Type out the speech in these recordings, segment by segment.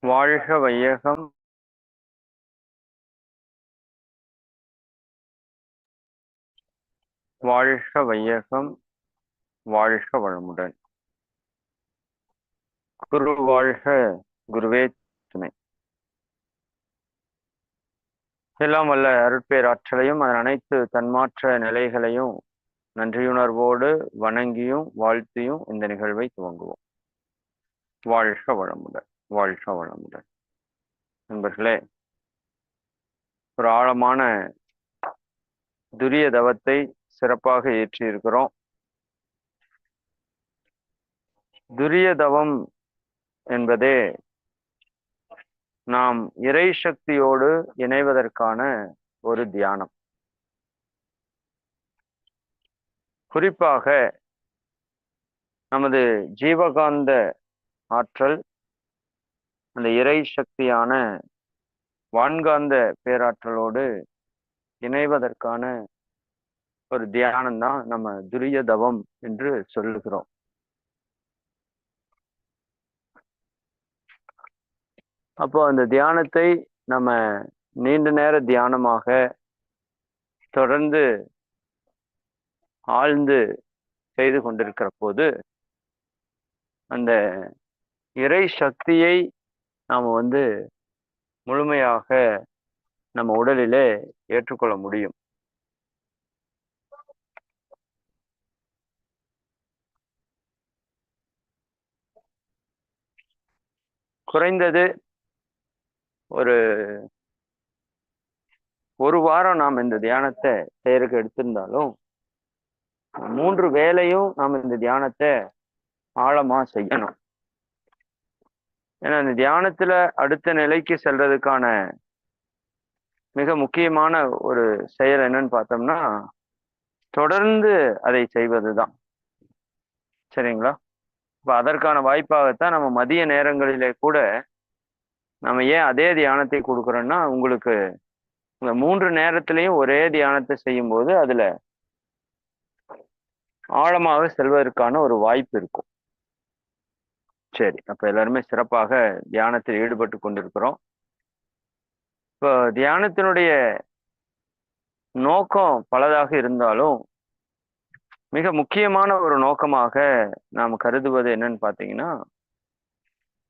வாழ்க வையகம். வாழ்க வையகம் வாழ்க வளமுடன். குரு வாழ்க குருவே துணை. எல்லாம் வல்ல அருட்பேராற்றலையும் அதன் அனைத்து தன்மாற்ற நிலைகளையும் நன்றியுணர்வோடு வணங்கியும் வாழ்த்தியும் இந்த நிகழ்வை துவங்குவோம். வாழ்க வளமுடன். வாழ்க வளமுடன். நண்பர்களே ஒரு ஆழமான துரிய தவத்தை சிறப்பாக ஏற்றி இருக்கிறோம் துரிய தவம் என்பதே நாம் இறை சக்தியோடு இணைவதற்கான ஒரு தியானம். குறிப்பாக நமது ஜீவகாந்த ஆற்றல் அந்த இறை சக்தியான வான்காந்த பேராற்றலோடு இணைவதற்கான ஒரு தியானம் தான் நம்ம துரிய தவம் என்று சொல்லுகிறோம். அப்போ அந்த தியானத்தை நம்ம நீண்ட நேர தியானமாக தொடர்ந்து ஆழ்ந்து செய்து கொண்டிருக்கிற போது அந்த இறை சக்தியை நாம் வந்து முழுமையாக நம்ம உடலிலே ஏற்றுக்கொள்ள முடியும். குறைந்தது ஒரு ஒரு வாரம் நாம் இந்த தியானத்தை செய்யறதுக்கு எடுத்திருந்தாலும் மூன்று வேலையும் நாம் இந்த தியானத்தை ஆழமா செய்யணும். ஏன்னா அந்த தியானத்துல அடுத்த நிலைக்கு செல்றதுக்கான மிக முக்கியமான ஒரு செயல் என்னன்னு பார்த்தோம்னா தொடர்ந்து அதை செய்வதுதான். சரிங்களா? இப்ப அதற்கான வாய்ப்பாகத்தான் நம்ம மதிய நேரங்களிலே கூட நம்ம ஏன் அதே தியானத்தை கொடுக்குறோம்னா உங்களுக்கு இந்த மூன்று நேரத்திலையும் ஒரே தியானத்தை செய்யும் போது அதுல ஆழமாக செல்வதற்கான ஒரு வாய்ப்பு இருக்கும். சரி. அப்ப எல்லாருமே சிறப்பாக தியானத்தில் ஈடுபட்டு கொண்டிருக்கிறோம். இப்போ தியானத்தினுடைய நோக்கம் பலதாக இருந்தாலும் மிக முக்கியமான ஒரு நோக்கமாக நாம் கருதுவது என்னன்னு பார்த்தீங்கன்னா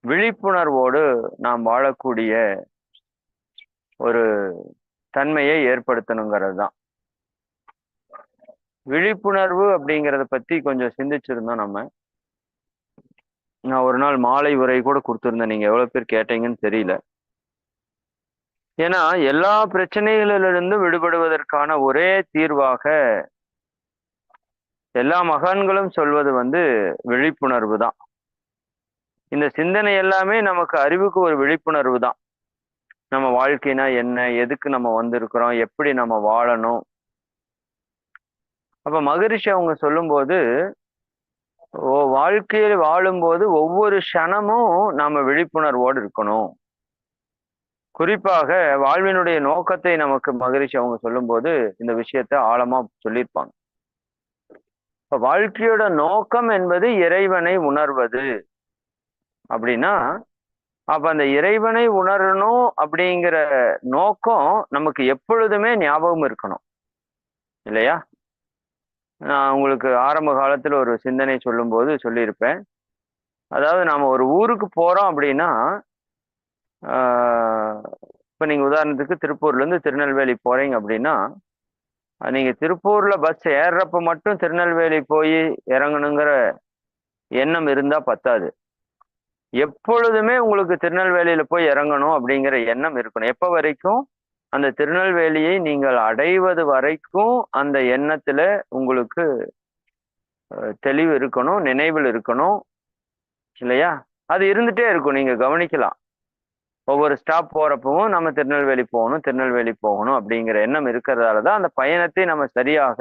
விழிப்புணர்வோடு நாம் வாழக்கூடிய ஒரு தன்மையை ஏற்படுத்தணுங்கிறது தான். விழிப்புணர்வு அப்படிங்கிறத பத்தி கொஞ்சம் சிந்திச்சிருந்தோம் நம்ம. நான் ஒரு நாள் மாலை உரை கூட கொடுத்துருந்தேன். நீங்க எவ்வளவு பேர் கேட்டீங்கன்னு தெரியல. ஏன்னா எல்லா பிரச்சனைகளிலிருந்து விடுபடுவதற்கான ஒரே தீர்வாக எல்லா மகான்களும் சொல்வது வந்து விழிப்புணர்வு தான். இந்த சிந்தனை எல்லாமே நமக்கு அறிவுக்கு ஒரு விழிப்புணர்வு தான். நம்ம வாழ்க்கைனா என்ன எதுக்கு நம்ம வந்திருக்கிறோம் எப்படி நம்ம வாழணும்? அப்ப மகரிஷி அவங்க சொல்லும்போது வாழ்க்கையில் வாழும்போது ஒவ்வொரு க்ஷணமும் நாம விழிப்புணர்வோடு இருக்கணும். குறிப்பாக வாழ்வினுடைய நோக்கத்தை நமக்கு மகிழ்ச்சி அவங்க சொல்லும்போது இந்த விஷயத்த ஆழமா சொல்லியிருப்பாங்க. இப்ப வாழ்க்கையோட நோக்கம் என்பது இறைவனை உணர்வது. அப்படின்னா அப்ப அந்த இறைவனை உணரணும் அப்படிங்கிற நோக்கம் நமக்கு எப்பொழுதுமே ஞாபகம் இருக்கணும். இல்லையா? நான் உங்களுக்கு ஆரம்ப காலத்தில் ஒரு சிந்தனை சொல்லும்போது சொல்லியிருப்பேன். அதாவது நாம் ஒரு ஊருக்கு போகிறோம் அப்படின்னா இப்போ நீங்கள் உதாரணத்துக்கு திருப்பூர்லேருந்து திருநெல்வேலி போகிறீங்க அப்படின்னா நீங்கள் திருப்பூரில் பஸ் ஏறுறப்ப மட்டும் திருநெல்வேலி போய் இறங்கணுங்கிற எண்ணம் இருந்தால் பத்தாது. எப்பொழுதுமே உங்களுக்கு திருநெல்வேலியில் போய் இறங்கணும் அப்படிங்கிற எண்ணம் இருக்கணும். எப்போ வரைக்கும்? அந்த திருநெல்வேலியை நீங்கள் அடைவது வரைக்கும் அந்த எண்ணத்துல உங்களுக்கு தெளிவு இருக்கணும் நினைவில் இருக்கணும் இல்லையா? அது இருந்துட்டே இருக்கும். நீங்க கவனிக்கலாம். ஒவ்வொரு ஸ்டாப் போறப்பவும் நம்ம திருநெல்வேலி போகணும் திருநெல்வேலி போகணும் அப்படிங்கிற எண்ணம் இருக்கிறதால தான் அந்த பயணத்தை நம்ம சரியாக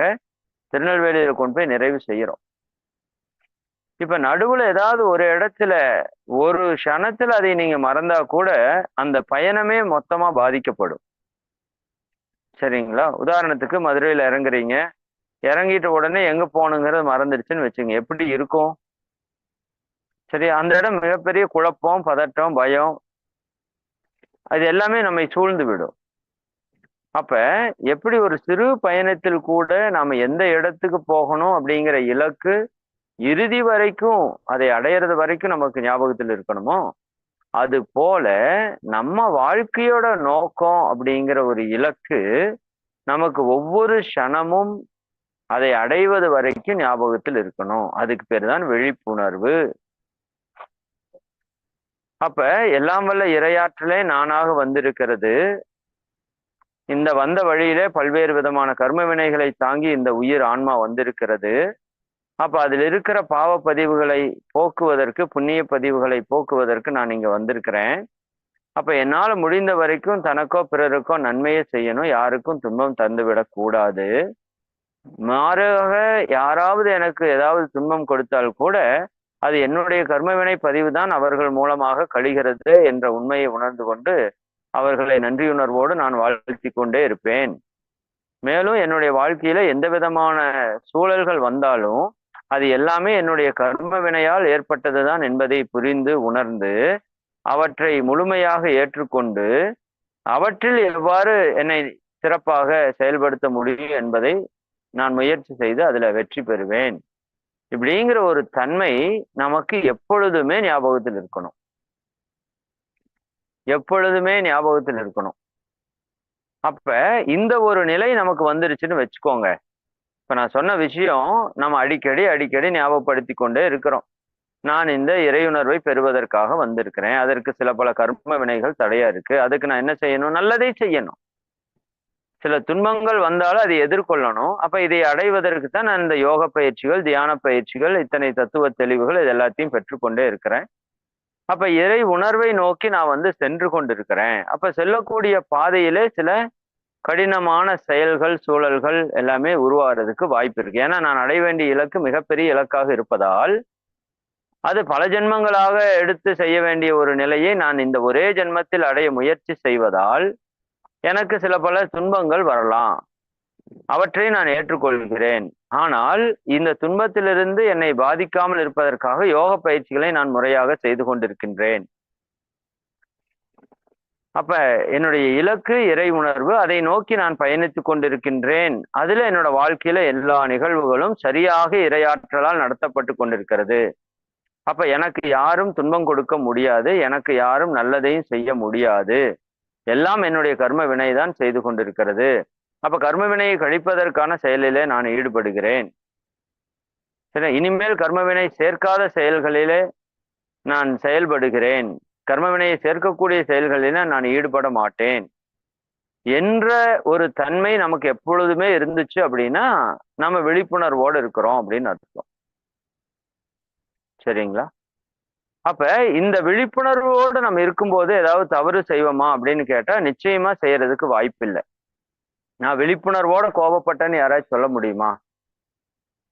திருநெல்வேலியில கொண்டு போய் நிறைவு செய்யறோம். இப்ப நடுவுல ஏதாவது ஒரு இடத்துல ஒரு க்ஷணத்துல அதை நீங்க மறந்தா கூட அந்த பயணமே மொத்தமா பாதிக்கப்படும். சரிங்களா? உதாரணத்துக்கு மதுரையில் இறங்குறீங்க. இறங்கிட்ட உடனே எங்க போகணுங்கிறது மறந்துடுச்சுன்னு வச்சுங்க. எப்படி இருக்கும்? சரி அந்த இடம் மிகப்பெரிய குழப்பம் பதட்டம் பயம். அது எல்லாமே நம்மை சூழ்ந்து விடும். அப்ப எப்படி ஒரு சிறு பயணத்தில் கூட நாம எந்த இடத்துக்கு போகணும் அப்படிங்கிற இலக்கு இறுதி வரைக்கும் அதை அடையிறது வரைக்கும் நமக்கு ஞாபகத்தில் இருக்கணுமோ? அது போல நம்ம வாழ்க்கையோட நோக்கம் அப்படிங்கிற ஒரு இலக்கு நமக்கு ஒவ்வொரு க்ஷணமும் அதை அடைவது வரைக்கும் ஞாபகத்தில் இருக்கணும். அதுக்கு பேர் தான் விழிப்புணர்வு. அப்ப எல்லாம் வல்ல இரையாற்றலே நானாக வந்திருக்கிறது. இந்த வந்த வழியிலே பல்வேறு விதமான கர்ம வினைகளை தாங்கி இந்த உயிர் ஆன்மா வந்திருக்கிறது. அப்ப அதில் இருக்கிற பாவ பதிவுகளை போக்குவதற்கு புண்ணிய பதிவுகளை போக்குவதற்கு நான் இங்க வந்திருக்கிறேன். அப்ப என்னால முடிந்த வரைக்கும் தனக்கோ பிறருக்கோ நன்மையை செய்யணும் யாருக்கும் துன்பம் தந்துவிடக் கூடாது. மாறாக யாராவது எனக்கு ஏதாவது துன்பம் கொடுத்தால் கூட அது என்னுடைய கர்மவினை பதிவு தான் அவர்கள் மூலமாக கழிகிறது என்ற உண்மையை உணர்ந்து கொண்டு அவர்களை நன்றியுணர்வோடு நான் வாழ்த்தி கொண்டே இருப்பேன். மேலும் என்னுடைய வாழ்க்கையில எந்த விதமான சூழல்கள் வந்தாலும் அது எல்லாமே என்னுடைய கர்ம வினையால் ஏற்பட்டதுதான் என்பதை புரிந்து உணர்ந்து அவற்றை முழுமையாக ஏற்றுக்கொண்டு அவற்றில் எவ்வாறு என்னை சிறப்பாக செயல்படுத்த முடியும் என்பதை நான் முயற்சி செய்து அதுல வெற்றி பெறுவேன். இப்படிங்கிற ஒரு தன்மை நமக்கு எப்பொழுதுமே ஞாபகத்தில் இருக்கணும். எப்பொழுதுமே ஞாபகத்தில் இருக்கணும். அப்ப இந்த ஒரு நிலை நமக்கு வந்துருச்சுன்னு வச்சுக்கோங்க. இப்ப நான் சொன்ன விஷயம் நம்ம அடிக்கடி அடிக்கடி ஞாபகப்படுத்தி கொண்டே இருக்கிறோம். நான் இந்த இறையுணர்வை பெறுவதற்காக வந்திருக்கிறேன். அதற்கு சில பல கர்ம வினைகள் தடையா இருக்கு. அதுக்கு நான் என்ன செய்யணும்? நல்லதை செய்யணும். சில துன்பங்கள் வந்தாலும் அதை எதிர்கொள்ளணும். அப்ப இதை அடைவதற்கு தான் நான் இந்த யோக பயிற்சிகள் தியான பயிற்சிகள் இத்தனை தத்துவ தெளிவுகள் இது எல்லாத்தையும் பெற்றுக்கொண்டே இருக்கிறேன். அப்ப இறை உணர்வை நோக்கி நான் வந்து சென்று கொண்டிருக்கிறேன். அப்ப செல்லக்கூடிய பாதையிலே சில கடினமான செயல்கள் சூழல்கள் எல்லாமே உருவாகிறதுக்கு வாய்ப்பு இருக்கு. ஏன்னா நான் அடைய வேண்டிய இலக்கு மிகப்பெரிய இலக்காக இருப்பதால் அது பல ஜென்மங்களாக எடுத்து செய்ய வேண்டிய ஒரு நிலையை நான் இந்த ஒரே ஜென்மத்தில் அடைய முயற்சி செய்வதால் எனக்கு சில பல துன்பங்கள் வரலாம். அவற்றை நான் ஏற்றுக்கொள்கிறேன். ஆனால் இந்த துன்பத்திலிருந்து என்னை பாதிக்காமல் இருப்பதற்காக யோக பயிற்சிகளை நான் முறையாக செய்து கொண்டிருக்கின்றேன். அப்ப என்னுடைய இலக்கு இறை உணர்வு அதை நோக்கி நான் பயணித்துக் கொண்டிருக்கின்றேன். அதுல என்னோட வாழ்க்கையில எல்லா நிகழ்வுகளும் சரியாக இரையாற்றலால் நடத்தப்பட்டு கொண்டிருக்கிறது. அப்ப எனக்கு யாரும் துன்பம் கொடுக்க முடியாது எனக்கு யாரும் நல்லதையும் செய்ய முடியாது. எல்லாம் என்னுடைய கர்ம வினை தான் செய்து கொண்டிருக்கிறது. அப்ப கர்ம வினையை கழிப்பதற்கான செயலிலே நான் ஈடுபடுகிறேன். சரி இனிமேல் கர்மவினை சேர்க்காத செயல்களிலே நான் செயல்படுகிறேன். கர்மவினையை சேர்க்கக்கூடிய செயல்களில நான் ஈடுபட மாட்டேன் என்ற ஒரு தன்மை நமக்கு எப்பொழுதுமே இருந்துச்சு அப்படின்னா நம்ம விழிப்புணர்வோடு இருக்கிறோம் அப்படின்னு அர்த்தம். சரிங்களா? அப்ப இந்த விழிப்புணர்வோடு நம்ம இருக்கும்போது ஏதாவது தவறு செய்வோமா அப்படின்னு கேட்டா நிச்சயமா செய்யறதுக்கு வாய்ப்பு இல்லை நான் விழிப்புணர்வோட கோபப்பட்டேன்னு யாராச்சும் சொல்ல முடியுமா?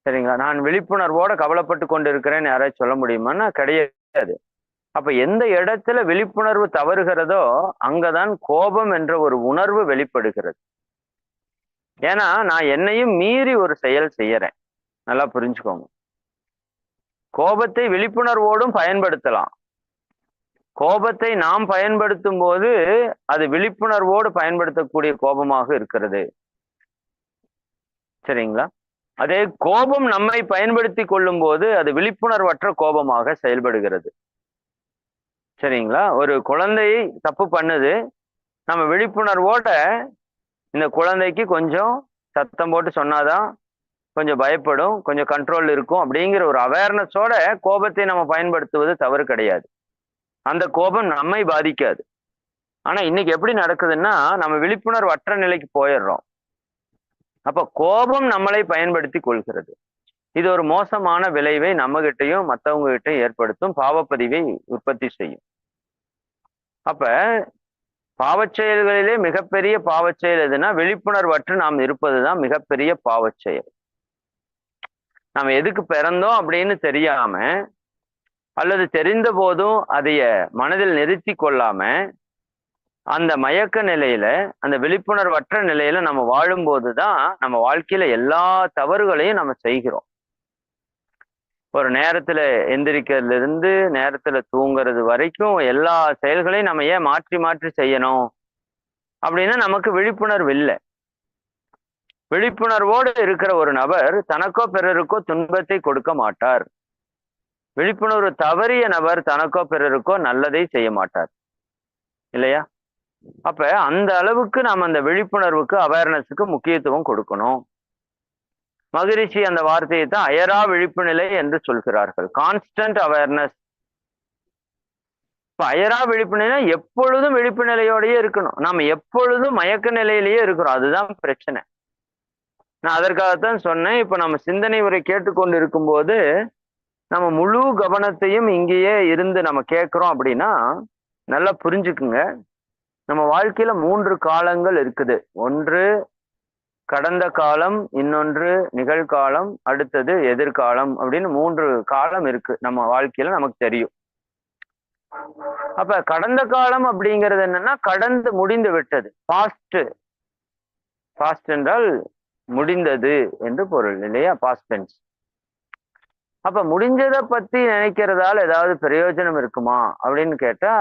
சரிங்களா? நான் விழிப்புணர்வோட கவலைப்பட்டு கொண்டு இருக்கிறேன்னு யாராச்சும் சொல்ல முடியுமான்னா கிடையாது. அப்ப எந்த இடத்துல விழிப்புணர்வு தவறுகிறதோ அங்கதான் கோபம் என்ற ஒரு உணர்வு வெளிப்படுகிறது. ஏன்னா நான் என்னையும் மீறி ஒரு செயல் செய்யறேன். நல்லா புரிஞ்சுக்கோங்க. கோபத்தை விழிப்புணர்வோடும் பயன்படுத்தலாம். கோபத்தை நாம் பயன்படுத்தும் போது அது விழிப்புணர்வோடு பயன்படுத்தக்கூடிய கோபமாக இருக்கிறது. சரிங்களா? அதே கோபம் நம்மை பயன்படுத்தி கொள்ளும் போது அது விழிப்புணர்வற்ற கோபமாக செயல்படுகிறது. சரிங்களா? ஒரு குழந்தை தப்பு பண்ணுது. நம்ம விழிப்புணர்வோட இந்த குழந்தைக்கு கொஞ்சம் சத்தம் போட்டு சொன்னாதான் கொஞ்சம் பயப்படும் கொஞ்சம் கண்ட்ரோல் இருக்கும் அப்படிங்கிற ஒரு அவேர்னஸோட கோபத்தை நம்ம பயன்படுத்துவது தவறு கிடையாது. அந்த கோபம் நம்மை பாதிக்காது. ஆனா இன்னைக்கு எப்படி நடக்குதுன்னா நம்ம விழிப்புணர்வு அற்ற நிலைக்கு போயிடுறோம். அப்ப கோபம் நம்மளை பயன்படுத்தி கொள்கிறது. இது ஒரு மோசமான விளைவை நம்மகிட்டையும் மற்றவங்க கிட்டையும் ஏற்படுத்தும் பாவப்பதிவை உற்பத்தி செய்யும். அப்ப பாவச்செயல்களிலே மிகப்பெரிய பாவச்செயல் எதுனா விழிப்புணர்வற்று நாம் இருப்பதுதான் மிகப்பெரிய பாவச்செயல். செயல் நம்ம எதுக்கு பிறந்தோம் அப்படின்னு தெரியாம அல்லது தெரிந்த போதும் அதைய மனதில் நிறுத்தி கொள்ளாம அந்த மயக்க நிலையில அந்த விழிப்புணர்வற்ற நிலையில நம்ம வாழும்போது தான் நம்ம வாழ்க்கையில எல்லா தவறுகளையும் நம்ம செய்கிறோம். ஒரு நேரத்துல எந்திரிக்கிறதுல இருந்து நேரத்துல தூங்குறது வரைக்கும் எல்லா செயல்களையும் நம்ம ஏன் மாற்றி மாற்றி செய்யணும்? அப்படின்னா நமக்கு விழிப்புணர்வு இல்லை. விழிப்புணர்வோடு இருக்கிற ஒரு நபர் தனக்கோ பிறருக்கோ துன்பத்தை கொடுக்க மாட்டார். விழிப்புணர்வு தவறிய நபர் தனக்கோ பிறருக்கோ நல்லதை செய்ய மாட்டார். இல்லையா? அப்ப அந்த அளவுக்கு நாம் அந்த விழிப்புணர்வுக்கு அவேர்னஸுக்கு முக்கியத்துவம் கொடுக்கணும். மகிழ்ச்சி அந்த வார்த்தையை தான் அயரா விழிப்பு நிலை என்று சொல்கிறார்கள். கான்ஸ்டன்ட் அவேர்னஸ் இப்ப அயரா விழிப்பு நிலை எப்பொழுதும் விழிப்பு நிலையோடயே இருக்கணும். நாம எப்பொழுதும் மயக்க நிலையிலேயே இருக்கிறோம். அதுதான் பிரச்சனை. நான் அதற்காகத்தான் சொன்னேன். இப்ப நம்ம சிந்தனை உரை கேட்டுக்கொண்டு இருக்கும்போது நம்ம முழு கவனத்தையும் இங்கேயே இருந்து நம்ம கேட்குறோம் அப்படின்னா நல்லா புரிஞ்சுக்குங்க. நம்ம வாழ்க்கையில மூன்று காலங்கள் இருக்குது. ஒன்று கடந்த காலம் இன்னொன்று நிகழ்காலம் அடுத்தது எதிர்காலம் அப்படின்னு மூன்று காலம் இருக்கு நம்ம வாழ்க்கையில நமக்கு தெரியும். அப்ப கடந்த காலம் அப்படிங்கிறது என்னன்னா கடந்து முடிந்து விட்டது. பாஸ்ட் பாஸ்ட் என்றால் முடிந்தது என்று பொருள் இல்லையா? பாஸ்ட் டென்ஸ் அப்ப முடிஞ்சதை பத்தி நினைக்கிறதால ஏதாவது பிரயோஜனம் இருக்குமா அப்படின்னு கேட்டா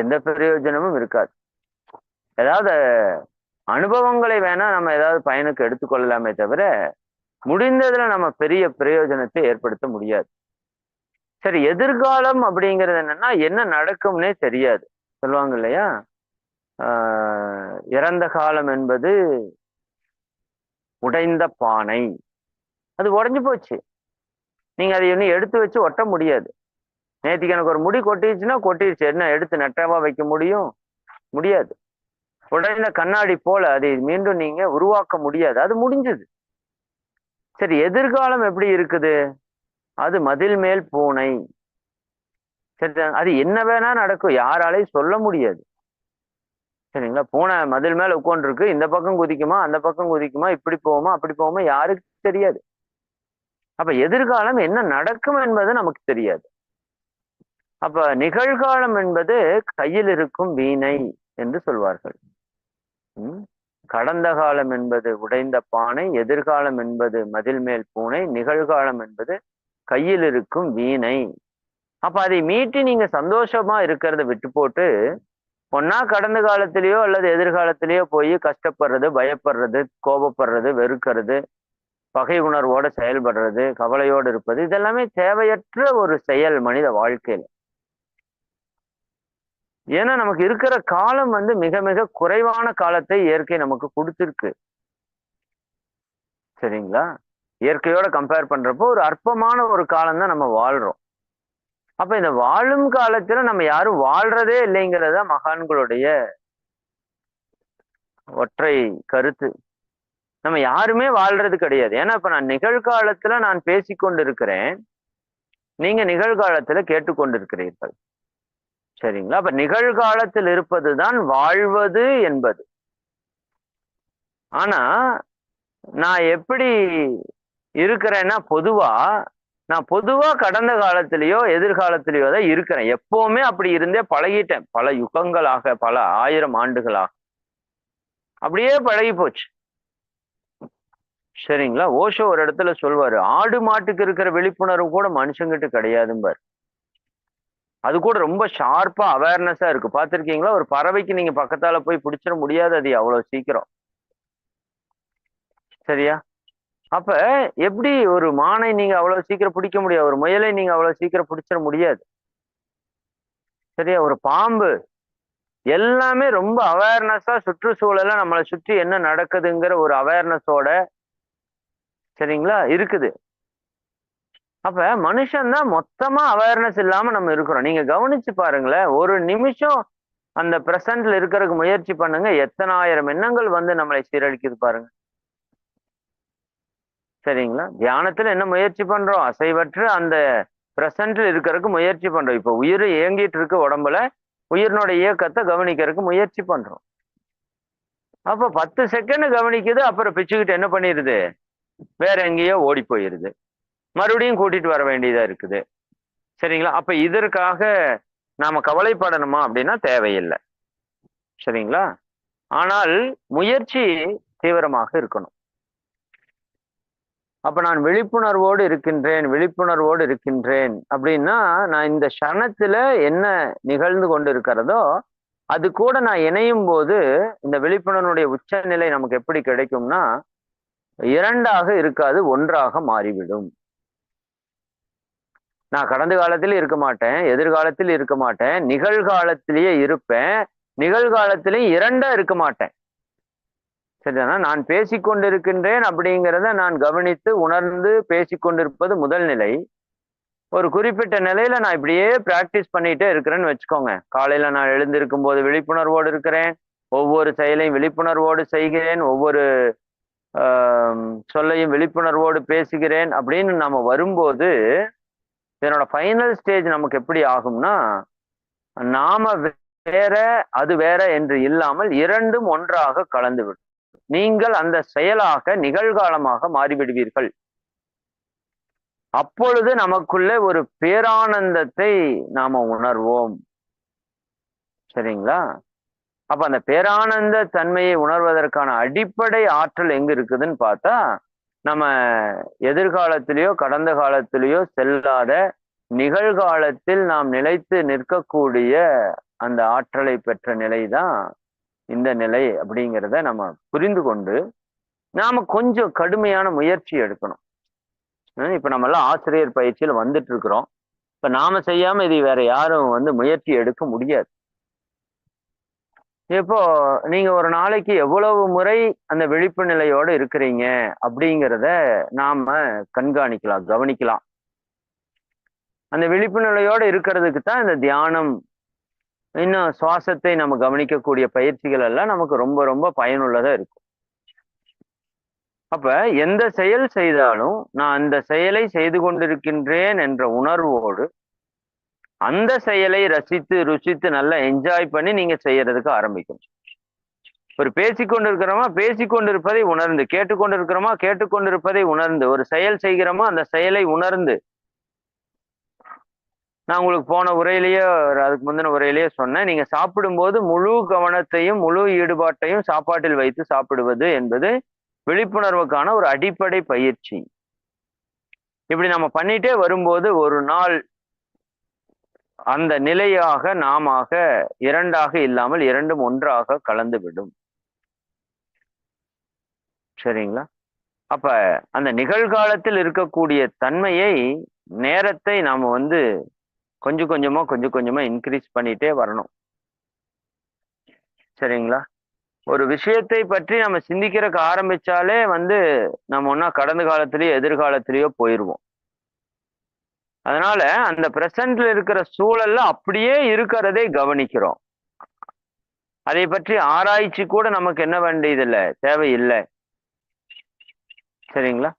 எந்த பிரயோஜனமும் இருக்காது. ஏதாவது அனுபவங்களை வேணா நம்ம ஏதாவது பயனுக்கு எடுத்துக்கொள்ளலாமே தவிர முடிந்ததுல நம்ம பெரிய பிரயோஜனத்தை ஏற்படுத்த முடியாது. சரி எதிர்காலம் அப்படிங்கிறது என்னன்னா என்ன நடக்கும்னே தெரியாது. சொல்லுவாங்க இல்லையா? இறந்த காலம் என்பது உடைந்த பானை. அது உடஞ்சு போச்சு. நீங்க அதை இன்னும் எடுத்து வச்சு ஒட்ட முடியாது. நேற்றுக்கு எனக்கு ஒரு முடி கொட்டிடுச்சுன்னா கொட்டிடுச்சு என்ன எடுத்து நெட்டவா வைக்க முடியும்? முடியாது. உடைந்த கண்ணாடி போல அதை மீண்டும் நீங்க உருவாக்க முடியாது. அது முடிஞ்சது. சரி எதிர்காலம் எப்படி இருக்குது? அது மதில் மேல் பூனை. சரி அது என்ன வேணா நடக்கும். யாராலையும் சொல்ல முடியாது. சரிங்களா? பூனை மதில் மேல உட்காந்துருக்கு இந்த பக்கம் குதிக்குமா? அந்த பக்கம் குதிக்குமா? இப்படி போகுமா? அப்படி போவோமா யாருக்கு தெரியாது. அப்ப எதிர்காலம் என்ன நடக்கும் என்பது நமக்கு தெரியாது. அப்ப நிகழ்காலம் என்பது கையில் இருக்கும் வீணை என்று சொல்வார்கள். கடந்த காலம் என்பது உடைந்த பானை எதிர்காலம் என்பது மதில் மேல் பூனை நிகழ்காலம் என்பது கையில் இருக்கும் வீணை. அப்ப அதை மீட்டி நீங்க சந்தோஷமா இருக்கிறத விட்டு போட்டு ஒன்னா கடந்த காலத்திலேயோ அல்லது எதிர்காலத்திலேயோ போய் கஷ்டப்படுறது பயப்படுறது கோபப்படுறது வெறுக்கிறது பகை உணர்வோட செயல்படுறது கவலையோடு இருப்பது இதெல்லாமே தேவையற்ற ஒரு செயல் மனித வாழ்க்கையில. ஏன்னா நமக்கு இருக்கிற காலம் வந்து மிக மிக குறைவான காலத்தை இயற்கை நமக்கு கொடுத்துருக்கு. சரிங்களா? இயற்கையோட கம்பேர் பண்றப்போ ஒரு அற்பமான ஒரு காலம் தான் நம்ம வாழ்றோம். அப்ப இந்த வாழும் காலத்துல நம்ம யாரும் வாழ்றதே இல்லைங்கிறத மகான்களுடைய ஒற்றை கருத்து. நம்ம யாருமே வாழ்றது கிடையாது. ஏன்னா இப்ப நான் நிகழ்காலத்துல நான் பேசிக்கொண்டிருக்கிறேன். நீங்க நிகழ்காலத்துல கேட்டுக்கொண்டிருக்கிறீர்கள். சரிங்களா? அப்ப நிகழ்காலத்தில் இருப்பதுதான் வாழ்வது என்பது. ஆனா நான் எப்படி இருக்கிறேன்னா பொதுவா நான் பொதுவா கடந்த காலத்திலேயோ எதிர்காலத்திலேயோ தான் இருக்கிறேன். எப்பவுமே அப்படி இருந்தே பழகிட்டேன். பல யுகங்களாக பல ஆயிரம் ஆண்டுகளாக. அப்படியே பழகி போச்சு. சரிங்களா? ஓஷோ ஒரு இடத்துல சொல்வாரு ஆடு மாட்டுக்கு இருக்கிற விழிப்புணர்வு கூட மனுஷங்கிட்ட கிடையாதும்பார். அது கூட ரொம்ப ஷார்ப்பா அவேர்னஸா இருக்கு. பாத்திருக்கீங்களா ஒரு பறவைக்கு நீங்க பக்கத்தால போய் பிடிச்சிட முடியாது அது அவ்வளவு சீக்கிரம். சரியா? அப்ப எப்படி ஒரு மானை நீங்க அவ்வளவு சீக்கிரம் பிடிக்க முடியாது? ஒரு முயலை நீங்க அவ்வளவு சீக்கிரம் பிடிச்சிட முடியாது. சரியா? ஒரு பாம்பு. எல்லாமே ரொம்ப அவேர்னஸா சுற்றுச்சூழல நம்மளை சுற்றி என்ன நடக்குதுங்கிற ஒரு அவேர்னஸோட சரிங்களா? இருக்குது. அப்ப மனுஷன் தான் மொத்தமா அவேர்னஸ் இல்லாம நம்ம இருக்கிறோம். நீங்க கவனிச்சு பாருங்களேன் ஒரு நிமிஷம் அந்த பிரசன்ட்ல இருக்கிறதுக்கு முயற்சி பண்ணுங்க எத்தனாயிரம் எண்ணங்கள் வந்து நம்மளை சீரழிக்குது பாருங்க. சரிங்களா? தியானத்துல என்ன முயற்சி பண்றோம்? அசைவற்று அந்த பிரசன்ட்ல இருக்கிறதுக்கு முயற்சி பண்றோம். இப்ப உயிர் இயங்கிட்டு இருக்கு உடம்புல உயிரினோட இயக்கத்தை கவனிக்கிறதுக்கு முயற்சி பண்றோம். அப்ப பத்து செகண்ட் கவனிக்குது அப்புறம் பிச்சுக்கிட்டு என்ன பண்ணிடுது வேற எங்கேயோ ஓடி போயிருது. மறுபடியும் கூட்டிட்டு வர வேண்டியதா இருக்குது. சரிங்களா? அப்ப இதற்காக நாம கவலைப்படணுமா அப்படின்னா தேவையில்லை. சரிங்களா? ஆனால் முயற்சி தீவிரமாக இருக்கணும். அப்ப நான் விழிப்புணர்வோடு இருக்கின்றேன் விழிப்புணர்வோடு இருக்கின்றேன் அப்படின்னா நான் இந்த க்ஷணத்துல என்ன நிகழ்ந்து கொண்டு இருக்கிறதோ அது கூட நான் இணையும் போது இந்த விழிப்புணர்வுடைய உச்சநிலை நமக்கு எப்படி கிடைக்கும்னா இரண்டாக இருக்காது ஒன்றாக மாறிவிடும். நான் கடந்த காலத்தில் இருக்க மாட்டேன் எதிர்காலத்தில் இருக்க மாட்டேன் நிகழ்காலத்திலேயே இருப்பேன் நிகழ்காலத்திலையும் இரண்டா இருக்க மாட்டேன். சரிதானா? நான் பேசிக்கொண்டிருக்கின்றேன் அப்படிங்கிறத நான் கவனித்து உணர்ந்து பேசிக்கொண்டிருப்பது முதல் நிலை. ஒரு குறிப்பிட்ட நிலையில நான் இப்படியே பிராக்டிஸ் பண்ணிட்டே இருக்கிறேன்னு வச்சுக்கோங்க. காலையில நான் எழுந்திருக்கும் போது விழிப்புணர்வோடு இருக்கிறேன் ஒவ்வொரு செயலையும் விழிப்புணர்வோடு செய்கிறேன் ஒவ்வொரு சொல்லையும் விழிப்புணர்வோடு பேசுகிறேன் அப்படின்னு நம்ம வரும்போது இதனோட ஃபைனல் ஸ்டேஜ் நமக்கு எப்படி ஆகும்னா நாம வேற அது வேற என்று இல்லாமல் இரண்டும் ஒன்றாக கலந்துவிடும். நீங்கள் அந்த செயலாக நிகழ்காலமாக மாறிவிடுவீர்கள். அப்பொழுது நமக்குள்ள ஒரு பேரானந்தத்தை நாம உணர்வோம். சரிங்களா? அப்ப அந்த பேரானந்த தன்மையை உணர்வதற்கான அடிப்படை ஆற்றல் எங்க இருக்குதுன்னு பார்த்தா நம்ம எதிர்காலத்திலேயோ கடந்த காலத்திலேயோ செல்லாத நிகழ்காலத்தில் நாம் நிலைத்து நிற்கக்கூடிய அந்த ஆற்றலை பெற்ற நிலை தான் இந்த நிலை அப்படிங்கிறத நம்ம புரிந்து கொண்டு நாம கொஞ்சம் கடுமையான முயற்சி எடுக்கணும். இப்ப நம்ம எல்லாம் ஆசிரியர் பயிற்சியில வந்துட்டு இருக்கிறோம். இப்ப நாம செய்யாம இது வேற யாரும் வந்து முயற்சி எடுக்க முடியாது. இப்போ நீங்க ஒரு நாளைக்கு எவ்வளவு முறை அந்த விழிப்பு நிலையோட இருக்கிறீங்க அப்படிங்கிறத நாம கண்காணிக்கலாம் கவனிக்கலாம். அந்த விழிப்பு நிலையோட இருக்கிறதுக்கு தான் இந்த தியானம் இன்னும் சுவாசத்தை நம்ம கவனிக்கக்கூடிய பயிற்சிகள் எல்லாம் நமக்கு ரொம்ப ரொம்ப பயனுள்ளதா இருக்கும். அப்ப எந்த செயல் செய்தாலும் நான் அந்த செயலை செய்து கொண்டிருக்கின்றேன் என்ற உணர்வோடு அந்த செயலை ரசித்து ருசித்து நல்லா என்ஜாய் பண்ணி நீங்க செய்யறதுக்கு ஆரம்பிக்கும். ஒரு பேசிக்கொண்டிருக்கிறோமா பேசிக்கொண்டிருப்பதை உணர்ந்து கேட்டுக்கொண்டிருக்கிறோமா கேட்டுக்கொண்டிருப்பதை உணர்ந்து ஒரு செயல் செய்கிறோமா அந்த செயலை உணர்ந்து. நான் உங்களுக்கு போன உரையிலேயே அதுக்கு முந்தின உரையிலேயே சொன்னேன் நீங்க சாப்பிடும்போது முழு கவனத்தையும் முழு ஈடுபாட்டையும் சாப்பாட்டில் வைத்து சாப்பிடுவது என்பது விழிப்புணர்வுக்கான ஒரு அடிப்படை பயிற்சி. இப்படி நம்ம பண்ணிட்டே வரும்போது ஒரு நாள் அந்த நிலையாக நாம இரண்டாக இல்லாமல் இரண்டும் ஒன்றாக கலந்து விடும் சரிங்களா? அப்ப அந்த நிகழ்காலத்தில் இருக்கக்கூடிய தன்மையை நேரத்தை நாம வந்து கொஞ்சம் கொஞ்சமா கொஞ்சம் கொஞ்சமா இன்க்ரீஸ் பண்ணிட்டே வரணும். சரிங்களா? ஒரு விஷயத்தை பற்றி நம்ம சிந்திக்கிறதுக்கு ஆரம்பிச்சாலே வந்து நம்ம ஒன்னா கடந்த காலத்திலேயோ எதிர்காலத்திலேயோ போயிடுவோம் அதனால அந்த பிரசன்ட்ல இருக்கிற சூழல்ல அப்படியே இருக்கிறதை கவனிக்கிறோம். அதை பற்றி ஆராய்ச்சி கூட நமக்கு என்ன வேண்டியதில்லை தேவையில்லை. சரிங்களா?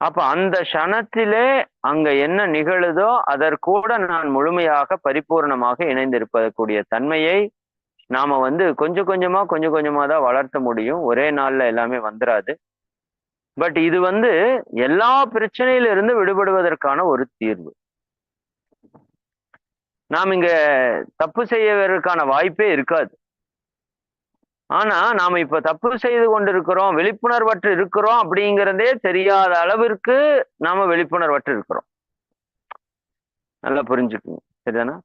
அப்ப அந்த க்ஷணத்திலே அங்க என்ன நிகழுதோ அதற்கூட நான் முழுமையாக பரிபூர்ணமாக இணைந்திருப்பதற்குரிய தன்மையை நாம வந்து கொஞ்சம் கொஞ்சமா கொஞ்சம் கொஞ்சமா தான் வளர்த்த முடியும். ஒரே நாள்ல எல்லாமே வந்துடாது பட் இது வந்து எல்லா பிரச்சனையிலிருந்து விடுபடுவதற்கான ஒரு தீர்வு. நாம் இங்க தப்பு செய்யவதற்கான வாய்ப்பே இருக்காது. ஆனா நாம இப்ப தப்பு செய்து கொண்டிருக்கிறோம் விழிப்புணர்வற்று இருக்கிறோம் அப்படிங்கிறதே தெரியாத அளவிற்கு நாம விழிப்புணர்வற்று இருக்கிறோம். நல்லா புரிஞ்சுக்குங்க. சரிதானா?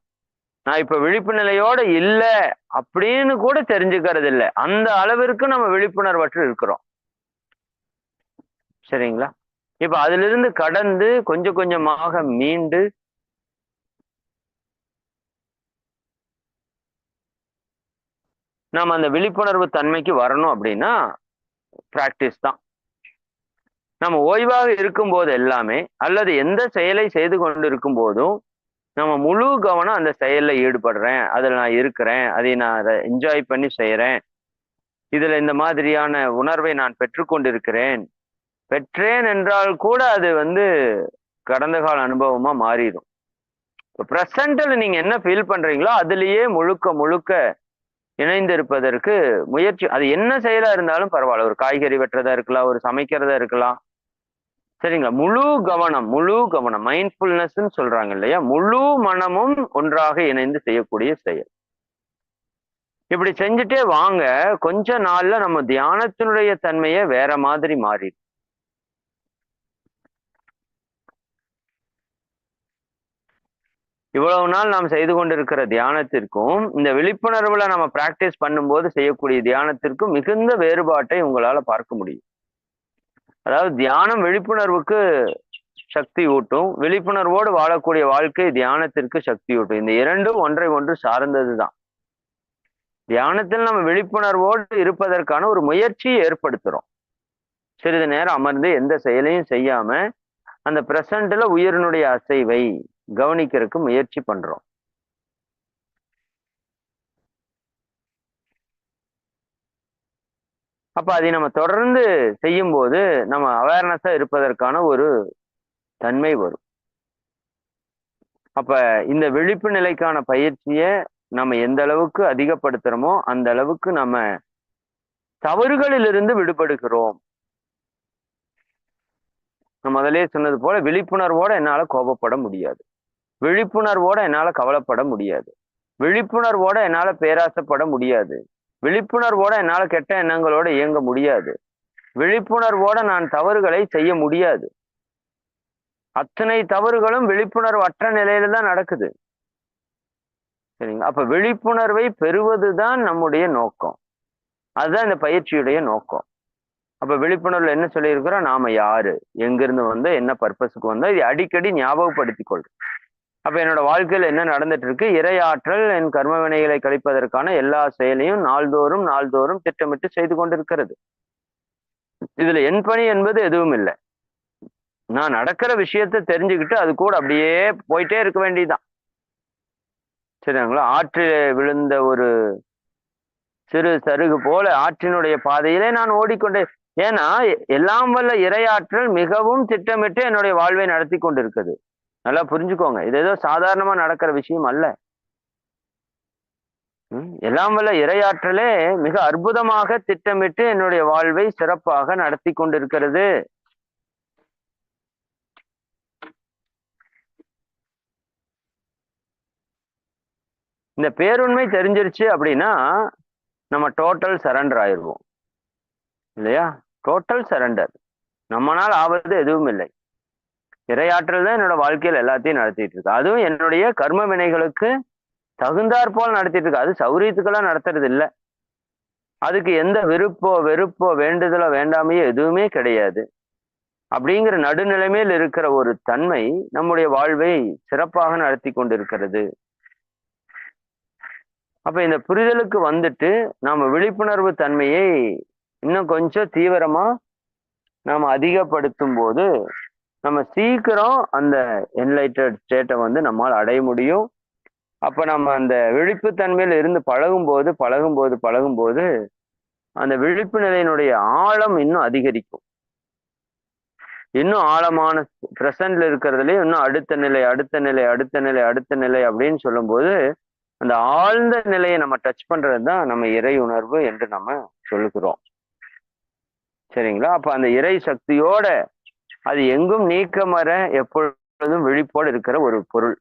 நான் இப்ப விழிப்பு நிலையோட இல்லை அப்படின்னு கூட தெரிஞ்சுக்கிறது இல்லை. அந்த அளவிற்கு நம்ம விழிப்புணர்வற்று இருக்கிறோம். சரிங்களா? இப்ப அதுல இருந்து கடந்து கொஞ்சம் கொஞ்சமாக மீண்டு நாம் அந்த விழிப்புணர்வு தன்மைக்கு வரணும் அப்படின்னா பிராக்டிஸ் தான். நம்ம ஓய்வாக இருக்கும் போது எல்லாமே அல்லது எந்த செயலை செய்து கொண்டு இருக்கும் போதும் நம்ம முழு கவனம் அந்த செயலில் ஈடுபடுறேன் அதில் நான் இருக்கிறேன் அதை நான் அதை என்ஜாய் பண்ணி செய்கிறேன் இதில் இந்த மாதிரியான உணர்வை நான் பெற்றுக்கொண்டிருக்கிறேன் பெற்றேன் என்றால் கூட அது வந்து கடந்த கால அனுபவமாக மாறிடும். இப்போ ப்ரெசண்டில் நீங்கள் என்ன ஃபீல் பண்ணுறீங்களோ அதுலேயே முழுக்க முழுக்க இணைந்திருப்பதற்கு முயற்சி அது என்ன செயலா இருந்தாலும் பரவாயில்ல. ஒரு காய்கறி வெட்டுறதா இருக்கலாம் ஒரு சமைக்கிறதா இருக்கலாம். சரிங்களா? முழு கவனம் முழு கவனம் மைண்ட்ஃபுல்னஸ் சொல்றாங்க இல்லையா? முழு மனமும் ஒன்றாக இணைந்து செய்யக்கூடிய செயல். இப்படி செஞ்சுட்டே வாங்க கொஞ்ச நாள்ல நம்ம தியானத்தினுடைய தன்மையை வேற மாதிரி மாறிடும். இவ்வளவு நாள் நாம் செய்து கொண்டிருக்கிற தியானத்திற்கும் இந்த விழிப்புணர்வுல நம்ம பிராக்டிஸ் பண்ணும்போது செய்யக்கூடிய தியானத்திற்கும் மிகுந்த வேறுபாட்டை உங்களால பார்க்க முடியும். அதாவது தியானம் விழிப்புணர்வுக்கு சக்தி ஊட்டும் விழிப்புணர்வோடு வாழக்கூடிய வாழ்க்கை தியானத்திற்கு சக்தி ஊட்டும். இந்த இரண்டும் ஒன்றை ஒன்று சார்ந்தது தான் தியானத்தில் நம்ம விழிப்புணர்வோடு இருப்பதற்கான ஒரு முயற்சியை ஏற்படுத்துறோம். சிறிது நேரம் அமர்ந்து எந்த செயலையும் செய்யாம அந்த பிரசன்ட்ல உயிரினுடைய அசைவை கவனிக்கிறதுக்கு முயற்சி பண்றோம். அப்ப அதை நம்ம தொடர்ந்து செய்யும் போது நம்ம அவேர்னஸா இருப்பதற்கான ஒரு தன்மை வரும். அப்ப இந்த விழிப்பு நிலைக்கான பயிற்சியை நம்ம எந்த அளவுக்கு அதிகப்படுத்துறோமோ அந்த அளவுக்கு நம்ம தவறுகளிலிருந்து விடுபடுகிறோம். நான் முதலே சொன்னது போல விழிப்புணர்வோட என்னால கோபப்பட முடியாது. விழிப்புணர்வோட என்னால கவலைப்பட முடியாது. விழிப்புணர்வோட என்னால பேராசைப்பட முடியாது. விழிப்புணர்வோட என்னால கெட்ட எண்ணங்களோட இயங்க முடியாது. விழிப்புணர்வோட நான் தவறுகளை செய்ய முடியாது. அத்தனை தவறுகளும் விழிப்புணர்வு அற்ற நிலையில தான் நடக்குது. சரிங்களா? அப்ப விழிப்புணர்வை பெறுவதுதான் நம்முடைய நோக்கம். அதுதான் இந்த பயிற்சியுடைய நோக்கம். அப்ப விழிப்புணர்வுல என்ன சொல்லியிருக்கிறோம்? நாம யாரு? எங்கிருந்து வந்தோம்? என்ன பர்பஸுக்கு வந்தோம்? இதை அடிக்கடி ஞாபகப்படுத்திக் கொள்றோம் அப்ப என்னோட வாழ்க்கையில என்ன நடந்துட்டு இருக்கு இறையாற்றல் என் கர்ம வினைகளை கழிப்பதற்கான எல்லா செயலையும் நாள்தோறும் நாள்தோறும் திட்டமிட்டு செய்து கொண்டிருக்கிறது. இதுல என் பணி என்பது எதுவும் இல்லை. நான் நடக்கிற விஷயத்த தெரிஞ்சுக்கிட்டு அது கூட அப்படியே போயிட்டே இருக்க வேண்டியதுதான். சரிங்களா? ஆற்றில் விழுந்த ஒரு சிறு சருகு போல ஆற்றினுடைய பாதையிலே நான் ஓடிக்கொண்டே ஏன்னா எல்லாம் வல்ல இரையாற்றல் மிகவும் திட்டமிட்டு என்னுடைய வாழ்வை நடத்தி கொண்டிருக்குது நல்லா புரிஞ்சுக்கோங்க. இது ஏதோ சாதாரணமா நடக்கிற விஷயம் அல்ல. எல்லாம் வல்ல இரையாற்றலே மிக அற்புதமாக திட்டமிட்டு என்னுடைய வாழ்வை சிறப்பாக நடத்தி கொண்டிருக்கிறது. இந்த பேருண்மை தெரிஞ்சிருச்சு அப்படின்னா நம்ம டோட்டல் சரண்டர் ஆயிடுவோம். இல்லையா? டோட்டல் சரண்டர் நம்மனால் ஆவது எதுவும் இல்லை. இரையாற்றல் தான் என்னோட வாழ்க்கையில் எல்லாத்தையும் நடத்திட்டு இருக்கு. அதுவும் என்னுடைய கர்ம வினைகளுக்கு தகுந்தாற்போல் நடத்திட்டு இருக்கு. அது சௌரியத்துக்கெல்லாம் நடத்துறது இல்லை. அதுக்கு எந்த வெறுப்போ வெறுப்போ வேண்டுதலோ வேண்டாமையோ எதுவுமே கிடையாது. அப்படிங்கிற நடுநிலைமையில் இருக்கிற ஒரு தன்மை நம்முடைய வாழ்வை சிறப்பாக நடத்தி கொண்டிருக்கிறது. அப்ப இந்த புரிதலுக்கு வந்துட்டு நாம விழிப்புணர்வு தன்மையை இன்னும் கொஞ்சம் தீவிரமா நாம் அதிகப்படுத்தும் போது நம்ம சீக்கிரம் அந்த என்லைட்டட் ஸ்டேட்டை வந்து நம்மால் அடைய முடியும். அப்ப நம்ம அந்த விழிப்புத்தன்மையில் இருந்து பழகும்போது பழகும்போது பழகும்போது அந்த விழிப்பு நிலையினுடைய ஆழம் இன்னும் அதிகரிக்கும். இன்னும் ஆழமான பிரசன்ட்ல இருக்கிறதுலயே இன்னும் அடுத்த நிலை அடுத்த நிலை அடுத்த நிலை அடுத்த நிலை அப்படின்னு சொல்லும்போது அந்த ஆழ்ந்த நிலையை நம்ம டச் பண்றது தான் நம்ம இறை உணர்வு என்று நம்ம சொல்லுகிறோம். சரிங்களா? அப்ப அந்த இறை சக்தியோட அது எங்கும் நீக்கமர எப்பொழுதும் விழிப்போடு இருக்கிற ஒரு பொருள்.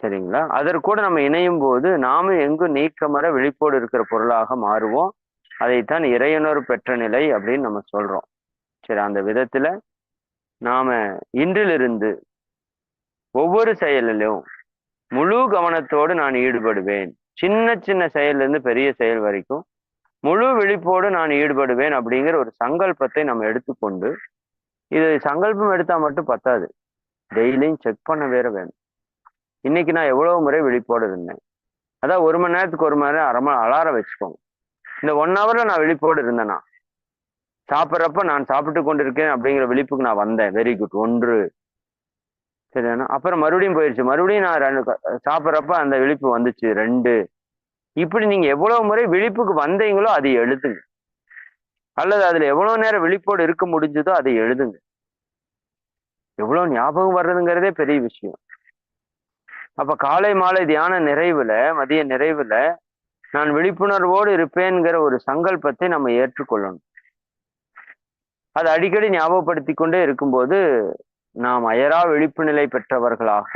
சரிங்களா? அதற்கூட நம்ம இணையும் போது நாமும் எங்கும் நீக்கமர விழிப்போடு இருக்கிற பொருளாக மாறுவோம். அதைத்தான் இறையுணர்வு பெற்ற நிலை அப்படின்னு நம்ம சொல்றோம். சரி அந்த விதத்துல நாம இன்றிலிருந்து ஒவ்வொரு செயலிலும் முழு கவனத்தோடு நான் ஈடுபடுவேன். சின்ன சின்ன செயல்ல இருந்து பெரிய செயல் வரைக்கும் முழு விழிப்போடு நான் ஈடுபடுவேன் அப்படிங்கிற ஒரு சங்கல்பத்தை நம்ம எடுத்துக்கொண்டு இது சங்கல்பம் எடுத்தா மட்டும் பத்தாது. டெய்லியும் செக் பண்ண வேற வேணும். இன்னைக்கு நான் எவ்வளவு முறை விழிப்போடு இருந்தேன். அதான் ஒரு மணி நேரத்துக்கு ஒரு மணி நேரம் அரை மணி அலாரம் வச்சுக்கோங்க. இந்த ஒன் ஹவர்ல நான் விழிப்போடு இருந்தேனா? சாப்பிட்றப்ப நான் சாப்பிட்டு கொண்டிருக்கேன் அப்படிங்கிற விழிப்புக்கு நான் வந்தேன். வெரி குட் ஒன்று. சரியானா அப்புறம் மறுபடியும் போயிடுச்சு மறுபடியும் நான் ரெண்டு சாப்பிட்றப்ப அந்த விழிப்பு வந்துச்சு. ரெண்டு. இப்படி நீங்க எவ்வளவு முறை விழிப்புக்கு வந்தீங்களோ அதை எழுதுங்க. அல்லது அதுல எவ்வளவு நேரம் விழிப்போடு இருக்க முடிஞ்சதோ அதை எழுதுங்க. எவ்வளவு ஞாபகம் வர்றதுங்கிறதே பெரிய விஷயம். அப்ப காலை மாலை தியான நிறைவுல மதிய நிறைவுல நான் விழிப்புணர்வோடு இருப்பேன்கிற ஒரு சங்கல்பத்தை நம்ம ஏற்றுக்கொள்ளணும். அதை அடிக்கடி ஞாபகப்படுத்தி கொண்டே இருக்கும்போது நாம் அயரா விழிப்பு நிலை பெற்றவர்களாக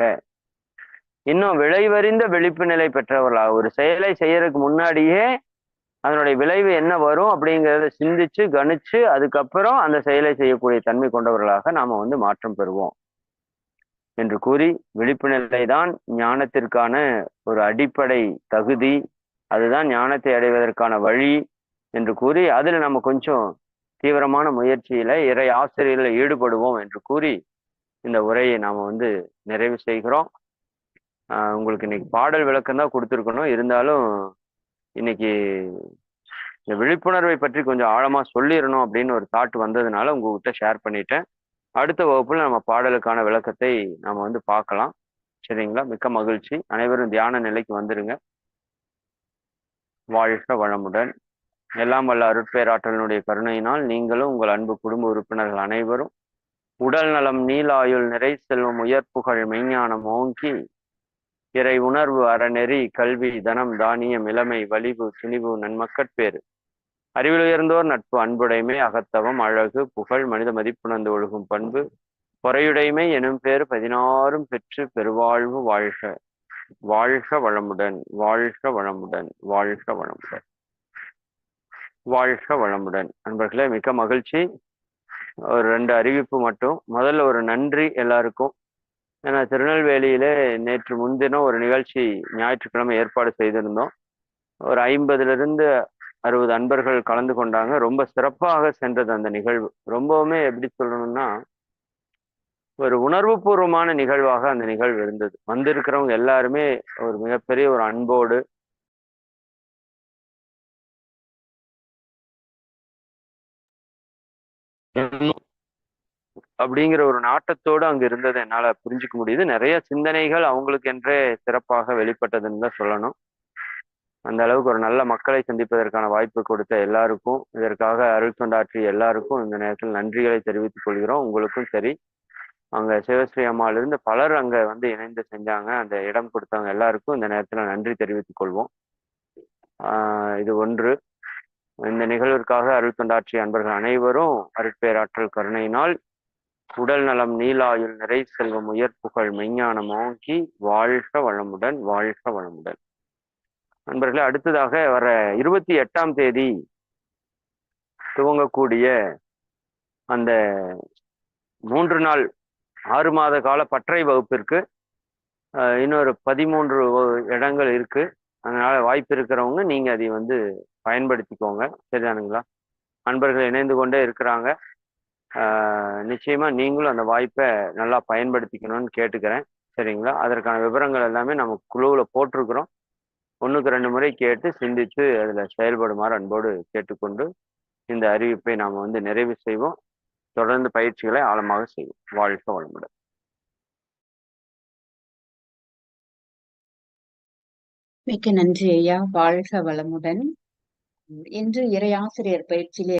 இன்னும் விளைவறிந்த விழிப்பு நிலை பெற்றவர்களாக. ஒரு செயலை செய்யறதுக்கு முன்னாடியே அதனுடைய விளைவு என்ன வரும் அப்படிங்கிறத சிந்திச்சு கணிச்சு அதுக்கப்புறம் அந்த செயலை செய்யக்கூடிய தன்மை கொண்டவர்களாக நாம வந்து மாற்றம் பெறுவோம். என்று கூறி விழிப்பு நிலைதான் ஞானத்திற்கான ஒரு அடிப்படை தகுதி. அதுதான் ஞானத்தை அடைவதற்கான வழி என்று கூறி அதில் நம்ம கொஞ்சம் தீவிரமான முயற்சியில இறை ஆசிரியர்களில் ஈடுபடுவோம் என்று கூறி இந்த உரையை நாம் வந்து நிறைவு செய்கிறோம். உங்களுக்கு இன்னைக்கு பாடல் விளக்கம் தான் கொடுத்துருக்கணும். இருந்தாலும் இன்னைக்கு இந்த விழிப்புணர்வை பற்றி கொஞ்சம் ஆழமாக சொல்லிடணும் அப்படின்னு ஒரு தாட் வந்ததுனால உங்ககிட்ட ஷேர் பண்ணிட்டேன். அடுத்த வகுப்பில் நம்ம பாடலுக்கான விளக்கத்தை நம்ம வந்து பார்க்கலாம். சரிங்களா? மிக்க மகிழ்ச்சி. அனைவரும் தியான நிலைக்கு வந்துருங்க. வாழ்க வளமுடன். எல்லாம் வல்ல அருட்பேராற்றலினுடைய கருணையினால் நீங்களும் உங்கள் அன்பு குடும்ப உறுப்பினர்கள் அனைவரும் உடல் நலம் நீலாயுள் நிறை செல்வம் புகழ் மெய்ஞானம் ஓங்கி இறை உணர்வு அறநெறி கல்வி தனம் தானியம் இளமை வலிவு துணிவு நன்மக்கட்பேறு அறிவில் உயர்ந்தோர் நட்பு அன்புடைமை அகத்தவம் அழகு புகழ் மனித மதிப்புணர்ந்து ஒழுகும் பண்பு பொறையுடைமை எனும் பேர் பதினாறும் பெற்று பெருவாழ்வு வாழ்க. வாழ்க வளமுடன் வாழ்க வளமுடன் வாழ்க வளமுடன். வாழ்க வளமுடன். நண்பர்களே மிக்க மகிழ்ச்சி. ஒரு ரெண்டு அறிவிப்பு மட்டும். முதல்ல ஒரு நன்றி எல்லாருக்கும். ஏன்னா திருநெல்வேலியிலே நேற்று முன்தினம் ஒரு நிகழ்ச்சி ஞாயிற்றுக்கிழமை ஏற்பாடு செய்திருந்தோம். ஒரு ஐம்பதுல இருந்து அறுபது அன்பர்கள் கலந்து கொண்டாங்க. ரொம்ப சிறப்பாக சென்றது அந்த நிகழ்வு. ரொம்பவுமே எப்படி சொல்லணும்னா ஒரு உணர்வுபூர்வமான நிகழ்வாக அந்த நிகழ்வு இருந்தது. வந்திருக்கிறவங்க எல்லாருமே ஒரு மிகப்பெரிய ஒரு அன்போடு அப்படிங்கிற ஒரு நாட்டத்தோடு அங்க இருந்ததை என்னால புரிஞ்சுக்க முடியுது. நிறைய சிந்தனைகள் அவங்களுக்கு என்றே சிறப்பாக வெளிப்பட்டதுன்னு தான் சொல்லணும். அந்த அளவுக்கு ஒரு நல்ல மக்களை சந்திப்பதற்கான வாய்ப்பு கொடுத்த எல்லாருக்கும் இதற்காக அருள் தொண்டாற்றிய எல்லாருக்கும் இந்த நேரத்தில் நன்றிகளை தெரிவித்துக் கொள்கிறோம். உங்களுக்கும் சரி அங்க சிவஸ்ரீ அம்மால இருந்து பலர் அங்க வந்து இணைந்து செஞ்சாங்க அந்த இடம் கொடுத்தவங்க எல்லாருக்கும் இந்த நேரத்துல நன்றி தெரிவித்துக் கொள்வோம். இது ஒன்று. இந்த நிகழ்விற்காக அருள் தொண்டாற்றிய அன்பர்கள் அனைவரும் அருட்பேராற்றல் கருணையினால் உடல் நலம் நீலாயுள் நிறை செல்வம் புகழ் மெஞ்ஞானம் ஓங்கி வாழ்க வளமுடன் வாழ்க வளமுடன். நண்பர்களே அடுத்ததாக வர இருபத்தி எட்டாம் தேதி துவங்கக்கூடிய அந்த மூன்று நாள் ஆறு மாத கால பற்றை வகுப்பிற்கு இன்னொரு பதிமூன்று இடங்கள் இருக்கு. அதனால வாய்ப்பு இருக்கிறவங்க நீங்க அதை வந்து பயன்படுத்திக்கோங்க. சரிதானுங்களா? நண்பர்கள் இணைந்து கொண்டே இருக்கிறாங்க. நிச்சயமா நீங்களும் அந்த வாய்ப்பை நல்லா பயன்படுத்திக்கணும்னு கேட்டுக்கிறேன். சரிங்களா? அதற்கான விவரங்கள் எல்லாமே நம்ம குழுவில் போட்டிருக்கிறோம். ஒன்றுக்கு ரெண்டு முறை கேட்டு சிந்தித்து அதில் செயல்படுமாறு அன்போடு கேட்டுக்கொண்டு இந்த அறிவிப்பை நாம் வந்து நிறைவு செய்வோம். தொடர்ந்து பயிற்சிகளை ஆழமாக செய்வோம். வாழ்க வளமுடன். மிக்க நன்றி ஐயா. வாழ்க வளமுடன். இன்று பயிற்சியிலே